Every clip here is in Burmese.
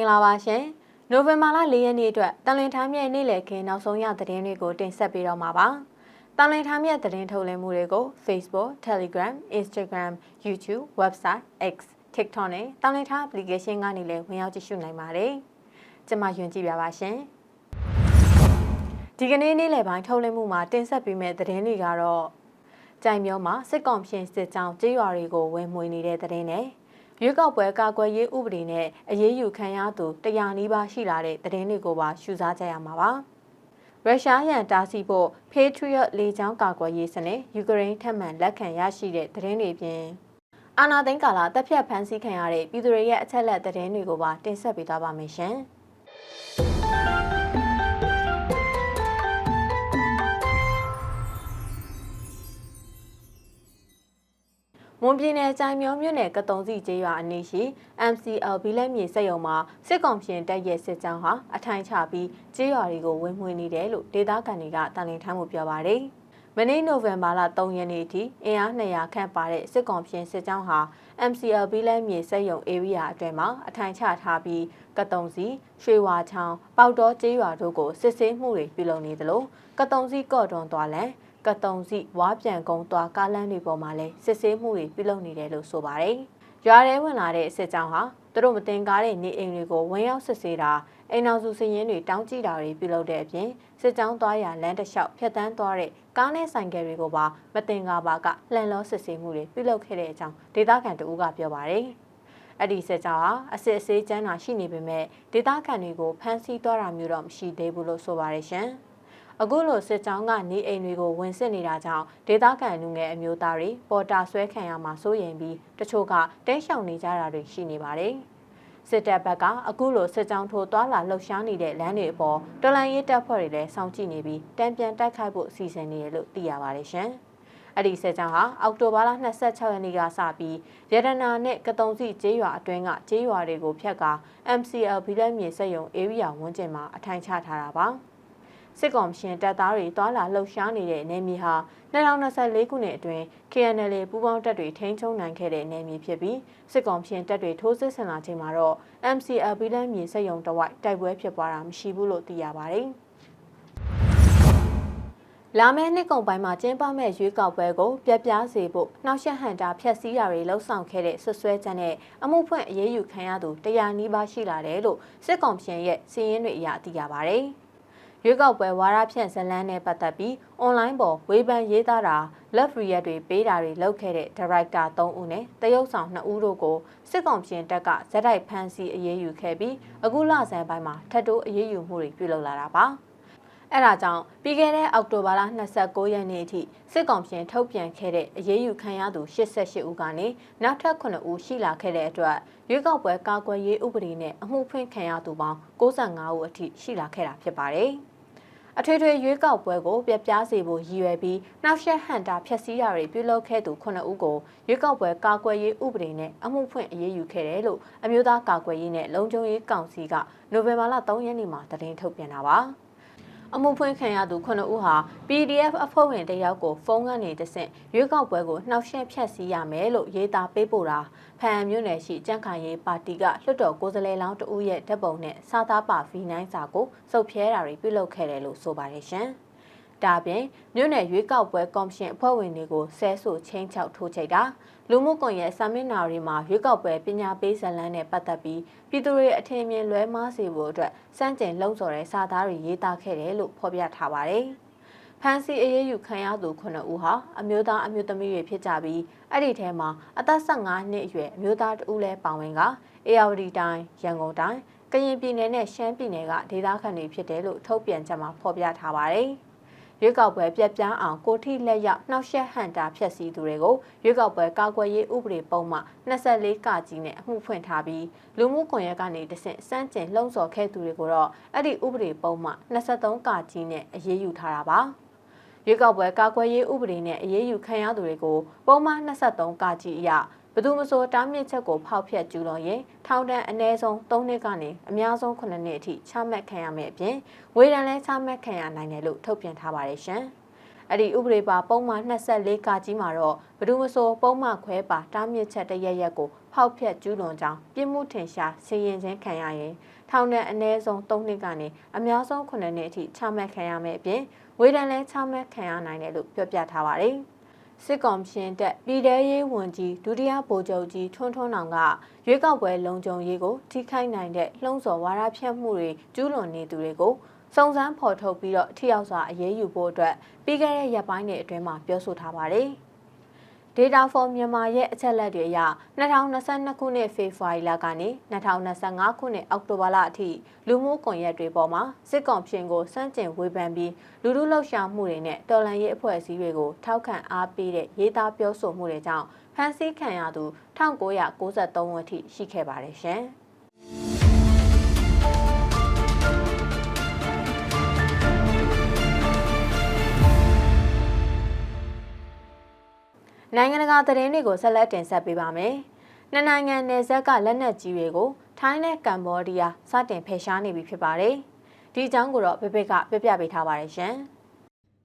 င်္ဂလာပါရှင်။နိုဝင်ဘာလ၄ရက်နေ့အတွက်တန်လင်ထားမြဲနေ့လည်ခင်းနောက်ဆုံးရသတင်းတွေကိုတင်ဆက်ပေးတော့မှာပါ။တန်လင်ထားမြဲသတင်းထုတ်လွှင့်မှုတွေကို Facebook, Telegram, Instagram, YouTube, Website, X, TikTok နဲ့တန်လင်ထား application ကနေလည်းဝင်ရောက်ကြည့်ရှုနိုင်ပါတယ်။ကျွန်မယွန်ကြည့်ပြပါရှင်။ဒီကနေ့နေ့လည်ပိုင်းထုတ်လွှင့်မှုမှာတင်ဆက်ပေးမယ့်သတင်းတွေကတော့ကြိုင်မျိုးမှာစစ်ကောင်ဖြင့်စစ်ကြောင်းကြေးရွာတွေကိုဝင်မွေနေတဲ့သတင်းနဲ့ ရွေးကောက်ပွဲကာကွယ်ရေးဥပဒေနဲ့အရေးယူခံရသူတရားနီးပါးရှိလာတဲ့သတင်းတွေကိုပါရှုစားကြရမှာပါ။ရုရှားရန်တားဆီးဖို့ Patriot လေကြောင်းကာကွယ်ရေးစနစ်ယူကရိန်းထပ်မံလက်ခံရရှိတဲ့သတင်းတွေပြင်အာနာသိန်းကာလတပ်ဖြတ်ဖမ်းဆီးခံရတဲ့ပြည်သူတွေရဲ့အချက်လက်သတင်းတွေကိုပါတင်ဆက်ပေးသွားပါမယ်ရှင်။ မွန်ပြည်နယ်ကြိုင်မျိုးမြို့နယ်ကတုံစီကျေးရွာအနီးရှိ MCL ဘီလက်မြေစက်ရုံမှာစစ်ကောင်ပြင်တပ်ရဲ့စစ်ကြောင်းဟာအထိုင်ချပြီးကျေးရွာတွေကိုဝင်မှွေနေတယ်လို့ဒေသခံတွေကတန်လင်းထမ်းမှုပြောပါတယ်။မနေ့နိုဝင်ဘာလ3ရက်နေ့ထိအင်အား200ခန့်ပါတဲ့စစ်ကောင်ပြင်စစ်ကြောင်းဟာ MCL ဘီလက်မြေစက်ရုံ area အတွင်းမှာအထိုင်ချထားပြီးကတုံစီရွှေဝါချောင်းပေါတော်ကျေးရွာတို့ကိုစစ်ဆေးမှုတွေပြုလုပ်နေသလိုကတုံစီကော့တွန်သွားလန် ကတုံစီဝါပြန်ကုန်းသွားကားလမ်းတွေပေါ်မှာလည်းစစ်ဆေးမှုတွေပြုလုပ်နေတယ်လို့ဆိုပါတယ်။ရွာထဲဝင်လာတဲ့စစ်ကြောင်းဟာသူတို့မတင်ကားတဲ့နေအိမ်တွေကိုဝင်ရောက်စစ်ဆေးတာအိမ်အောင်စုစည်ရင်းတွေတောင်းကြည့်တာတွေပြုလုပ်တဲ့အပြင်စစ်ကြောင်းသွားရလမ်းတစ်လျှောက်ဖြတ်တန်းသွားတဲ့ကားနဲ့ဆိုင်ကယ်တွေကိုပါမတင်ကားပါကလှန်လောစစ်ဆေးမှုတွေပြုလုပ်ခဲ့တဲ့အကြောင်းဒေသခံတဦးကပြောပါတယ်။အဲ့ဒီစစ်ကြောင်းဟာအစစ်အဆေးကျန်းတာရှိနေပေမဲ့ဒေသခံတွေကိုဖမ်းဆီးသွားတာမျိုးတော့မရှိသေးဘူးလို့ဆိုပါတယ်ရှင်။ အခုလိုစစ်ကြောင်းကနေအိမ်တွေကိုဝင်စစ်နေတာကြောင့်ဒေသခံလူငယ်အမျိုးသားတွေပေါ်တာဆွဲခံရမှာစိုးရိမ်ပြီးတချို့ကတဲရှောင်နေကြတာတွေရှိနေပါတယ်။စစ်တပ်ဘက်ကအခုလိုစစ်ကြောင်းထိုးသွားလာလှုပ်ရှားနေတဲ့လမ်းတွေအပေါ်တော်လန်ရေးတပ်ဖွဲ့တွေလည်းစောင့်ကြည့်နေပြီးတံပြန်တိုက်ခိုက်ဖို့အစီအစဉ်နေတယ်လို့သိရပါတယ်ရှင်။အဲ့ဒီစစ်ကြောင်းဟာအောက်တိုဘာလ26ရက်နေ့ကစပြီးရတနာနဲ့ကတုံစီကျေးရွာအတွင်းကကျေးရွာတွေကိုဖျက်က MCL ဘီလက်မြေစက်ရုံ area ဝန်းကျင်မှာအထိုင်ချထားတာပါ။ စစ်ကောင်ရှင်တပ်သားတွေတွာလာလှုပ်ရှားနေတဲ့နယ်မြေဟာ2024ခုနှစ်အတွင်း KNL ပူးပေါင်းတပ်တွေထိန်းချုပ်နိုင်ခဲ့တဲ့နယ်မြေဖြစ်ပြီးစစ်ကောင်ရှင်တပ်တွေထိုးစစ်ဆင်လာချိန်မှာတော့ MCL ဘီလန်မြေစက်ရုံတဝိုက်တိုက်ပွဲဖြစ်ပွားတာမရှိဘူးလို့သိရပါတယ်။လာမယ့်နှစ်ကုန်ပိုင်းမှာကျင်းပမဲ့ရွေးကောက်ပွဲကိုပြပြစေဖို့နှောက်ယှက်ဟန်တာဖျက်ဆီးတာတွေလှုံ့ဆော်ခဲ့တဲ့ဆွဆွဲချက်နဲ့အမှုဖွင့်အရေးယူခံရသူတရားနီးပါးရှိလာတယ်လို့စစ်ကောင်ရှင်ရဲ့စီးရင်တွေအရသိရပါတယ်။ ရွေးကောက်ပွဲဝါရဖြန့်ဇလန်းနဲ့ပတ်သက်ပြီးအွန်လိုင်းပေါ်ဝေဖန်ရေးသားတာ love react တွေပေးတာတွေလုပ်ခဲ့တဲ့ director 3ဦးနဲ့တရုတ်ဆောင်2ဦးတို့ကိုစစ်ကောင်ပြင်တပ်ကဇက်တိုက်ဖမ်းဆီးအရေးယူခဲ့ပြီးအခုလဆန်းပိုင်းမှာထပ်တိုးအရေးယူမှုတွေပြုလုပ်လာတာပါ။အဲဒါကြောင့်ပြီးခဲ့တဲ့အောက်တိုဘာလ29ရက်နေ့အထိစစ်ကောင်ပြင်ထုတ်ပြန်ခဲ့တဲ့အရေးယူခံရသူ88ဦးကနေနောက်ထပ်9ဦးရှိလာခဲ့တဲ့အတွက်ရွေးကောက်ပွဲကာကွယ်ရေးဥပဒေနဲ့အမှုဖွင့်ခံရသူပေါင်း65ဦးအထိရှိလာခဲ့တာဖြစ်ပါတယ်။ အထွေထွေရွေးကောက်ပွဲကိုပြပြစေဖို့ရည်ရွယ်ပြီးနောက်ဆက်ဟန်တာဖျက်ဆီးတာတွေပြုလုပ်ခဲ့သူ9ဦးကိုရွေးကောက်ပွဲကာကွယ်ရေးဥပဒေနဲ့အမှုဖွင့်အရေးယူခဲ့တယ်လို့အမျိုးသားကာကွယ်ရေးနဲ့လုံခြုံရေးကောင်စီကနိုဝင်ဘာလ3ရက်နေ့မှာသတင်းထုတ်ပြန်တာပါ။ အမှုဖွင့်ခံရသူ9ဦးဟာ PDF အဖွဲ့ဝင်တယောက်ကိုဖုန်းကနေတဆင့်ရွေးကောက်ပွဲကိုနှောက်ယှက်ဖျက်ဆီးရမယ်လို့ရေးသားပေးပို့တာဖန်မြို့နယ်ရှိကြန့်ခိုင်ရေးပါတီကလွှတ်တော်ကိုယ်စားလှယ်လောင်းတဦးရဲ့ဓာတ်ပုံနဲ့စာသားပါ V9 စာကိုစုပ်ဖြဲတာတွေပြုလုပ်ခဲ့တယ်လို့ဆိုပါတယ်ရှင်။ ဒါပြင်မြို့နယ်ရွေးကောက်ပွဲကော်မရှင်အဖွဲ့ဝင်တွေကိုဆဲဆိုချင်းချောက်ထိုးချိတ်တာလူမှုကွန်ရက်စာမျက်နှာတွေမှာရွေးကောက်ပွဲပညာပေးဇာတ်လမ်းနဲ့ပတ်သက်ပြီးပြည်သူတွေအထင်မြင်လွဲမှားစေဖို့အတွက်စန့်ကျင်လှုံ့ဆော်တဲ့စာသားတွေရေးသားခဲ့တယ်လို့ဖော်ပြထားပါတယ်။ဖန်စီအေးအေးယူခံရသူ9ဦးဟာအမျိုးသားအမျိုးသမီးတွေဖြစ်ကြပြီးအဲ့ဒီထဲမှာအသက်15နှစ်အရွယ်အမျိုးသားတဦးလည်းပါဝင်ကအေယာဝတီတိုင်းရန်ကုန်တိုင်းကရင်ပြည်နယ်နဲ့ရှမ်းပြည်နယ်ကဒေသခံတွေဖြစ်တယ်လို့ထုတ်ပြန်ချက်မှာဖော်ပြထားပါတယ်။ ရွေးကောက်ပွဲပြက်ပြန်းအောင်ကိုထိလက်ရောက်နှောက်ယှက်ဟန်တာဖျက်ဆီးသူတွေကိုရွေးကောက်ပွဲကာကွယ်ရေးဥပဒေပုံမှ24ကကြီးနဲ့အမှုဖွင့်ထားပြီးလူမှုကွန်ရက်ကနေတဆင့်စမ်းကျင်လှုံ့ဆော်ခဲ့သူတွေကိုတော့အဲ့ဒီဥပဒေပုံမှ23ကကြီးနဲ့အရေးယူထားတာပါရွေးကောက်ပွဲကာကွယ်ရေးဥပဒေနဲ့အရေးယူခံရသူတွေကိုပုံမှန်23ကကြီးအရ ဘသူမဆိုတားမြစ်ချက်ကိုဖောက်ဖျက်ကျူးလွန်ရင်ထောင်ဒဏ်အနည်းဆုံး3နှစ်ကနေအများဆုံး9နှစ်အထိချမှတ်ခံရမယ့်အပြင်ငွေဒဏ်လည်းချမှတ်ခံရနိုင်တယ်လို့ထုတ်ပြန်ထားပါတယ်ရှင်။အဲ့ဒီဥပဒေပါပုံမှန်24ကကြီးမှာတော့ဘယ်သူမဆိုပုံမှန်ခွဲပါတားမြစ်ချက်တစ်ရက်ရက်ကိုဖောက်ဖျက်ကျူးလွန်ကြောင်းပြစ်မှုထင်ရှားစီရင်ခြင်းခံရရင်ထောင်နဲ့အနည်းဆုံး3နှစ်ကနေအများဆုံး9နှစ်အထိချမှတ်ခံရမယ့်အပြင်ဝေဒဏ်လည်းချမှတ်ခံရနိုင်တယ်လို့ပြောပြထားပါတယ်။ စစ်ကောင်ရှင်တက်ပြည်ထရေးဝန်ကြီးဒုတိယဗိုလ်ချုပ်ကြီးထွန်းထွန်းအောင်ကရွေးကောက်ပွဲလုံခြုံရေးကိုထိခိုက်နိုင်တဲ့လှုံ့ဆော်ဝါဒဖြန့်မှုတွေကျူးလွန်နေသူတွေကိုစုံစမ်းဖော်ထုတ်ပြီးတော့ထိရောက်စွာအရေးယူဖို့အတွက်ပြီးခဲ့တဲ့ရက်ပိုင်းတွေအတွင်းမှာပြောဆိုထားပါတယ်။ Data for Myanmar ရဲ့အချက်လက်တွေအရ2022ခုနှစ်ဖေဖော်ဝါရီလကနေ2025ခုနှစ်အောက်တိုဘာလအထိလူမှုကွန်ရက်တွေပေါ်မှာစစ်ကောင်ပြင်ကိုစန့်ကျင်ဝေဖန်ပြီးလူလူလှုပ်ရှားမှုတွေနဲ့တော်လှန်ရေးအဖွဲ့အစည်းတွေကိုထောက်ခံအားပေးတဲ့ရေးသားပြောဆိုမှုတွေကြောင့်ဖမ်းဆီးခံရသူ1993ဝန်းထိရှိခဲ့ပါတယ်ရှင်။ နိုင်ငံတကာသတင်းတွေကိုဆက်လက်တင်ဆက်ပေးပါမယ်။နှစ်နိုင်ငံနယ်စပ်ကလက်နက်ကြီးတွေကိုထိုင်းနဲ့ကမ္ဘောဒီးယားစတင်ဖယ်ရှားနေပြီဖြစ်ပါတယ်။ဒီအကြောင်းကိုတော့ဘိဘစ်ကပြပြပေးထားပါတယ်ရှင်။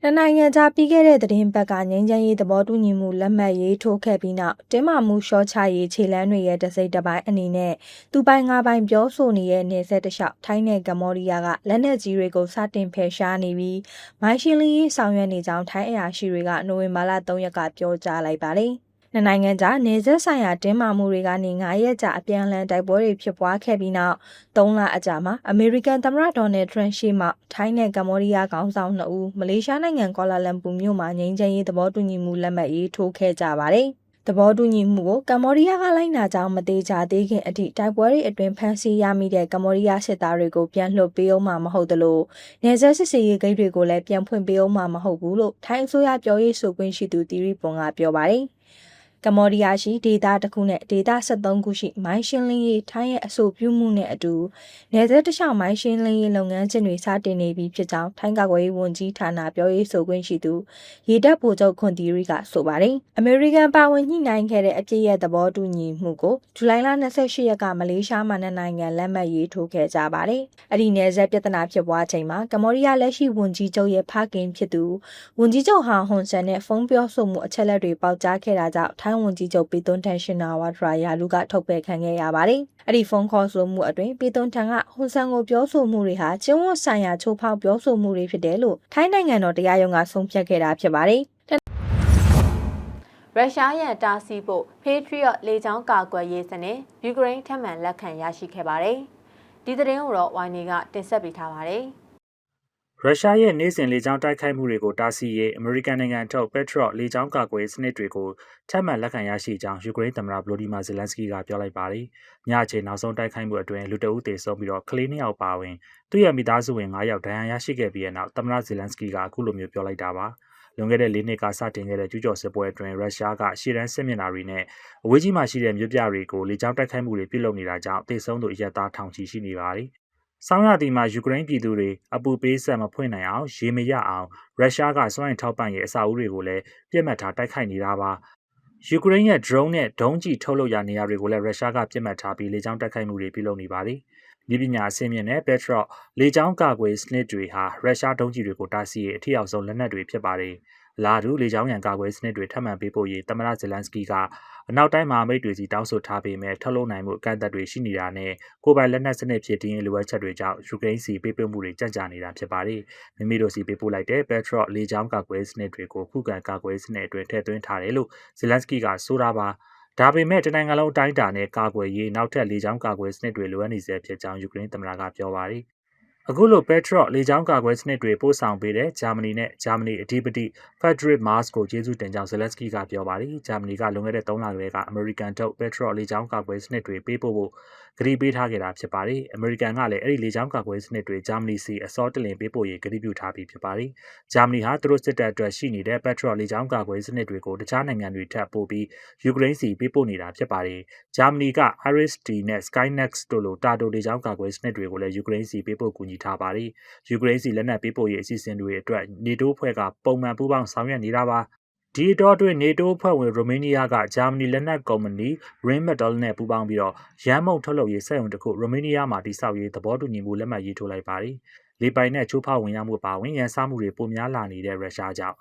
နှစ်နိုင်ငံကြားပြီးခဲ့တဲ့သတင်းပတ်ကငြိမ်းချမ်းရေးသဘောတူညီမှုလက်မှတ်ရေးထိုးခဲ့ပြီးနောက်တင်းမာမှုရှော့ချရေးခြေလှမ်းတွေရဲ့တစိမ့်တစ်ပိုင်းအနေနဲ့သူပိုင်ငါပိုင်ပြောဆိုနေတဲ့နေဆက်တလျှောက်ထိုင်းနဲ့ကမ္ဘောဒီးယားကလက်နက်ကြီးတွေကိုစတင်ဖယ်ရှားနေပြီးမိုင်းရှင်းလင်းရေးဆောင်ရွက်နေကြောင်းထိုင်းအရာရှိတွေကနိုဝင်ဘာလ3ရက်ကပြောကြားလိုက်ပါတယ်။ နှစ်နိုင်ငံကြားနေဆက်ဆိုင်ရာတင်းမာမှုတွေကနေ9ရက်ကြာအပြန်အလှန်တိုက်ပွဲတွေဖြစ်ပွားခဲ့ပြီးနောက်3လအကြာမှာအမေရိကန်သမ္မတဒေါ်နယ်ထရန့်ရှိမှထိုင်းနဲ့ကမ္ဘောဒီးယားခေါင်းဆောင်2ဦးမလေးရှားနိုင်ငံကွာလာလမ်ပူမြို့မှာငြိမ်းချမ်းရေးသဘောတူညီမှုလက်မှတ်ရေးထိုးခဲ့ကြပါတယ်။သဘောတူညီမှုကိုကမ္ဘောဒီးယားကလိုက်နာကြောင်းမသေးချာသေးခင်အထိတိုက်ပွဲတွေအတွင်းဖမ်းဆီးရမိတဲ့ကမ္ဘောဒီးယားစစ်သားတွေကိုပြန်လွှတ်ပေးအောင်မှာမဟုတ်သလိုနေဆက်စစ်စေးရေးဂိတ်တွေကိုလည်းပြန်ဖွင့်ပေးအောင်မှာမဟုတ်ဘူးလို့ထိုင်းအစိုးရပြောရေးဆိုခွင့်ရှိသူတီရီပွန်ကပြောပါတယ်။ ကမ္ဘောဒီးယားရှိဒေသတစ်ခုနဲ့ဒေသ73ခုရှိမိုင်းရှင်းလင်းရေးထိုင်းရဲ့အဆိုပြုမှုနဲ့အတူနယ်စပ်တခြားမိုင်းရှင်းလင်းရေးလုပ်ငန်းချင်းတွေစတင်နေပြီဖြစ်ကြောင်းထိုင်းကာကွယ်ရေးဝန်ကြီးဌာနပြောရေးဆိုခွင့်ရှိသူရေတပ်ဗိုလ်ချုပ်ခွန်တီရီကဆိုပါတယ်။အမေရိကန်ပါဝင်ညှိနှိုင်းခဲ့တဲ့အပြစ်ရဲ့သဘောတူညီမှုကိုဇူလိုင်လ28ရက်ကမလေးရှားမှာနိုင်ငံလက်မှတ်ရေးထိုးခဲ့ကြပါတယ်။အဲ့ဒီနယ်စပ်ပြဿနာဖြစ်ပွားချိန်မှာကမ္ဘောဒီးယားလက်ရှိဝန်ကြီးချုပ်ရဲ့ဖခင်ဖြစ်သူဝန်ကြီးချုပ်ဟာဟွန်ဆန်နဲ့ဖုန်းပြောဆိုမှုအချက်လက်တွေပေါက်ကြားခဲ့တာကြောင့်ထိုင်းဝန်ကြီးချုပ်ပီသွန်ထန်ရှင်နာဝါဒရာယာလူကထုတ်ပယ်ခံခဲ့ရပါတယ်။အဲ့ဒီဖုန်းခေါ်ဆိုမှုအတွင်းပီသွန်ထန်ကဟွန်ဆန်ကိုပြောဆိုမှုတွေဟာကျင်းဝတ်ဆိုင်ရာချိုးဖောက်ပြောဆိုမှုတွေဖြစ်တယ်လို့ထိုင်းနိုင်ငံတော်တရားရုံးကဆုံးဖြတ်ခဲ့တာဖြစ်ပါတယ်။ရုရှားရဲ့တားဆီးဖို့ Patriot လေကြောင်းကာကွယ်ရေးစနစ်ယူကရိန်းထပ်မံလက်ခံရရှိခဲ့ပါတယ်။ဒီသတင်းကိုတော့ YNE ကတင်ဆက်ပေးထားပါတယ်။ ရုရှားရဲ့နေ့စဉ်လေကြောင်းတိုက်ခိုက်မှုတွေကိုတားဆီးရေးအမေရိကန်နိုင်ငံထုတ် Patriot လေကြောင်းကာကွယ်စနစ်တွေကိုထပ်မံလက်ခံရရှိကြောင်းယူကရိန်းသမ္မတဗလိုဒီမာဇယ်လန်စကီကပြောလိုက်ပါတယ်။ညချေနောက်ဆုံးတိုက်ခိုက်မှုအတွင်းလူတအုပ်သေဆုံးပြီးတော့ကလေးနှစ်ယောက်ပါဝင်သူ့ရဲ့မိသားစုဝင်9ယောက်ဒဏ်ရာရရှိခဲ့ပြီးတဲ့နောက်သမ္မတဇယ်လန်စကီကအခုလိုမျိုးပြောလိုက်တာပါ။လွန်ခဲ့တဲ့၄နှစ်ကစတင်ခဲ့တဲ့ကျူးကျော်စစ်ပွဲအတွင်းရုရှားကရှေ့တန်းစစ်မျက်နှာတွေနဲ့အဝေးကြီးမှာရှိတဲ့မြို့ပြတွေကိုလေကြောင်းတိုက်ခိုက်မှုတွေပြုလုပ်နေတာကြောင့်သေဆုံးသူအရက်သားထောင်ချီရှိနေပါတယ်။ ဆောင်းရာသီမှာယူကရိန်းပြည်သူတွေအပူပေးဆက်မဖွင့်နိုင်အောင်ရေမရအောင်ရုရှားကစွမ်းအင်ထောက်ပံ့ရေးအစာအုပ်တွေကိုလည်းပြစ်မှတ်ထားတိုက်ခိုက်နေတာပါ။ယူကရိန်းရဲ့ drone နဲ့ဒုံးကျည်ထုတ်လုပ်ရာနေရာတွေကိုလည်းရုရှားကပြစ်မှတ်ထားပြီးလေကြောင်းတိုက်ခိုက်မှုတွေပြုလုပ်နေပါတယ်။ဒီပညာအဆင့်မြင့်တဲ့ Petrol လေကြောင်းကာကွယ်စနစ်တွေဟာရုရှားဒုံးကျည်တွေကိုတားဆီးရေးအထူးအောင်ဆုံးလက်နက်တွေဖြစ်ပါတယ်။ လာဒူလေကြောင်းရန်ကာကွယ်စနစ်တွေထပ်မံပေးပို့ရေးသမ္မတဇယ်လန်စကီကအနောက်တိုင်းမှာမိတ်တွေစီတောင်းဆိုထားပေမဲ့ထုတ်လုပ်နိုင်မှုအကန့်အသတ်တွေရှိနေတာနဲ့ကိုယ်ပိုင်လက်နက်စနစ်ဖြစ်တင်းလိုအပ်ချက်တွေကြောင့်ယူကရိန်းစီပေးပို့မှုတွေကြန့်ကြာနေတာဖြစ်ပါတယ်။မိမိတို့စီပေးပို့လိုက်တဲ့ Petrol လေကြောင်းကာကွယ်စနစ်တွေကိုခုခံကာကွယ်စနစ်အတွင်းထည့်သွင်းထားတယ်လို့ဇယ်လန်စကီကဆိုတာပါ။ဒါပေမဲ့တနိုင်ငံလုံးအတိုင်းအတာနဲ့ကာကွယ်ရေးနောက်ထပ်လေကြောင်းကာကွယ်စနစ်တွေလိုအပ်နေဆဲဖြစ်ကြောင်းယူကရိန်းသမ္မတကပြောပါတယ် အခုလို Patriot လေကြောင်းကာကွယ်စနစ်တွေပို့ဆောင်ပေးတဲ့ဂျာမနီနဲ့ဂျာမနီအဓိပတိ Frederick Mars ကိုကျေးဇူးတင်ကြောင်း Zelensky ကပြောပါတယ်။ဂျာမနီကလွန်ခဲ့တဲ့3လကလေးကအမေရိကန်ထုတ် Patriot လေကြောင်းကာကွယ်စနစ်တွေပေးပို့ဖို့ ကတိပေးထားခဲ့တာဖြစ်ပါတယ်။အမေရိကန်ကလည်းအဲ့ဒီလေကြောင်းကာကွယ်စနစ်တွေဂျာမနီစီအစောတလင်ပေးပို့ရေးကတိပြုထားပြီးဖြစ်ပါတယ်။ဂျာမနီဟာသူတို့စစ်တပ်အတွက်ရှိနေတဲ့ Patriot လေကြောင်းကာကွယ်စနစ်တွေကိုတခြားနိုင်ငံတွေထပ်ပို့ပြီး ယူကရိန်းစီပေးပို့နေတာဖြစ်ပါတယ်။ဂျာမနီက Iris-T နဲ့ Skynex တို့လိုတာတိုလေကြောင်းကာကွယ်စနစ်တွေကိုလည်းယူကရိန်းစီပေးပို့ကူညီထားပါတယ်။ယူကရိန်းစီလက်နက်ပေးပို့ရေးအစီအစဉ်တွေအတွက်နေတိုးဖွဲ့ကပုံမှန်ပူးပေါင်းဆောင်ရွက်နေတာပါ။ ဒီအတောအတွင်းနေတိုးအဖွဲ့ဝင်ရိုမေးနီးယားကဂျာမနီလက်နက်ကုမ္ပဏီ Rheinmetall နဲ့ပူးပေါင်းပြီးတော့ရန်မုံထုတ်လုပ်ရေးစက်ရုံတစ်ခုရိုမေးနီးယားမှာတည်ဆောက်ရေးသဘောတူညီမှုလက်မှတ်ရေးထိုးလိုက်ပါတယ်။လေပိုင်နဲ့ချိုးဖောက်ဝင်ရောက်မှုပါဝင်ရန်စားမှုတွေပိုများလာနေတဲ့ရုရှားကြောင့်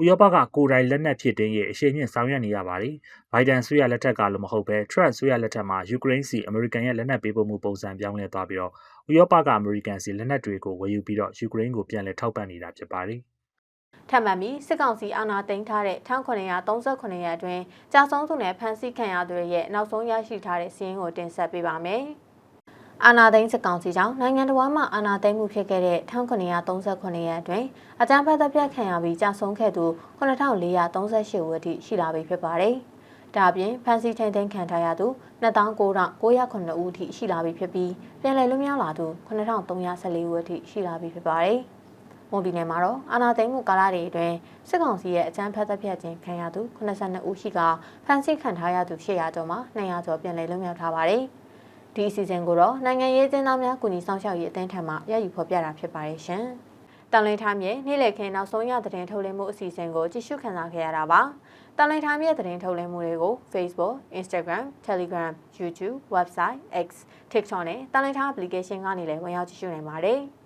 ဥရောပကကိုယ်တိုင်လက်နက်ဖြစ်တင်းရဲ့အရှိန်မြင့်ဆောင်ရွက်နေရပါတယ်။ဘိုင်ဒန်ဆွေးရလက်ထက်ကလို့မဟုတ်ပဲထရန့်ဆွေးရလက်ထက်မှာယူကရိန်းစီအမေရိကန်ရဲ့လက်နက်ပေးပို့မှုပုံစံပြောင်းလဲသွားပြီးတော့ဥရောပကအမေရိကန်စီလက်နက်တွေကိုဝယ်ယူပြီးတော့ယူကရိန်းကိုပြန်လည်ထောက်ပံ့နေတာဖြစ်ပါတယ်။ ထပ်မံပြီးစစ်ကောင်စီအာဏာသိမ်းထားတဲ့1938ရက်အတွင်းကြာဆုံးသူနဲ့ဖမ်းဆီးခံရသူတွေရဲ့နောက်ဆုံးရရှိထားတဲ့စီးရင်ကိုတင်ဆက်ပေးပါမယ်။အာနာသိန်းစစ်ကောင်စီကြောင့်နိုင်ငံတော်မှာအာနာသိန်းမှုဖြစ်ခဲ့တဲ့1938ရက်အတွင်းအကြမ်းဖက်တပ်ဖြတ်ခံရပြီးကြာဆုံးခဲ့သူ9438ဦးအထိရှိလာပြီဖြစ်ပါတယ်။ဒါအပြင်ဖမ်းဆီးထိန်သိမ်းခံထားရသူ29,909ဦးအထိရှိလာပြီဖြစ်ပြီးပြန်လည်လွတ်မြောက်လာသူ9314ဦးအထိရှိလာပြီဖြစ်ပါတယ်။ မွန်ပြည်နယ်မှာတော့အာနာသိန်းမှုကာလတွေအတွင်းစစ်ကောင်စီရဲ့အကြမ်းဖက်တပ်ဖြတ်ခြင်းခံရသူ82ဦးရှိကဖမ်းဆီးခံထားရသူ800ကျော်မှာ200ကျော်ပြန်လည်လွတ်မြောက်ထားပါတယ်။ဒီအစီအစဉ်ကိုတော့နိုင်ငံရေးကျင်းသားများကုညီဆောင်ရှောက်ရေးအသင်းထံမှရယူဖော်ပြတာဖြစ်ပါတယ်ရှင်။တန်လင်းထားမြေနေ့လည်ခင်းနောက်ဆုံးရသတင်းထုတ်လင်းမှုအစီအစဉ်ကိုကြည့်ရှုခန်းစားခဲ့ရတာပါ။တန်လင်းထားမြေသတင်းထုတ်လင်းမှုတွေကို Facebook, Instagram, Telegram, YouTube, Website, X, TikTok နဲ့တန်လင်းထား application ကနေလည်းဝင်ရောက်ကြည့်ရှုနိုင်ပါတယ်။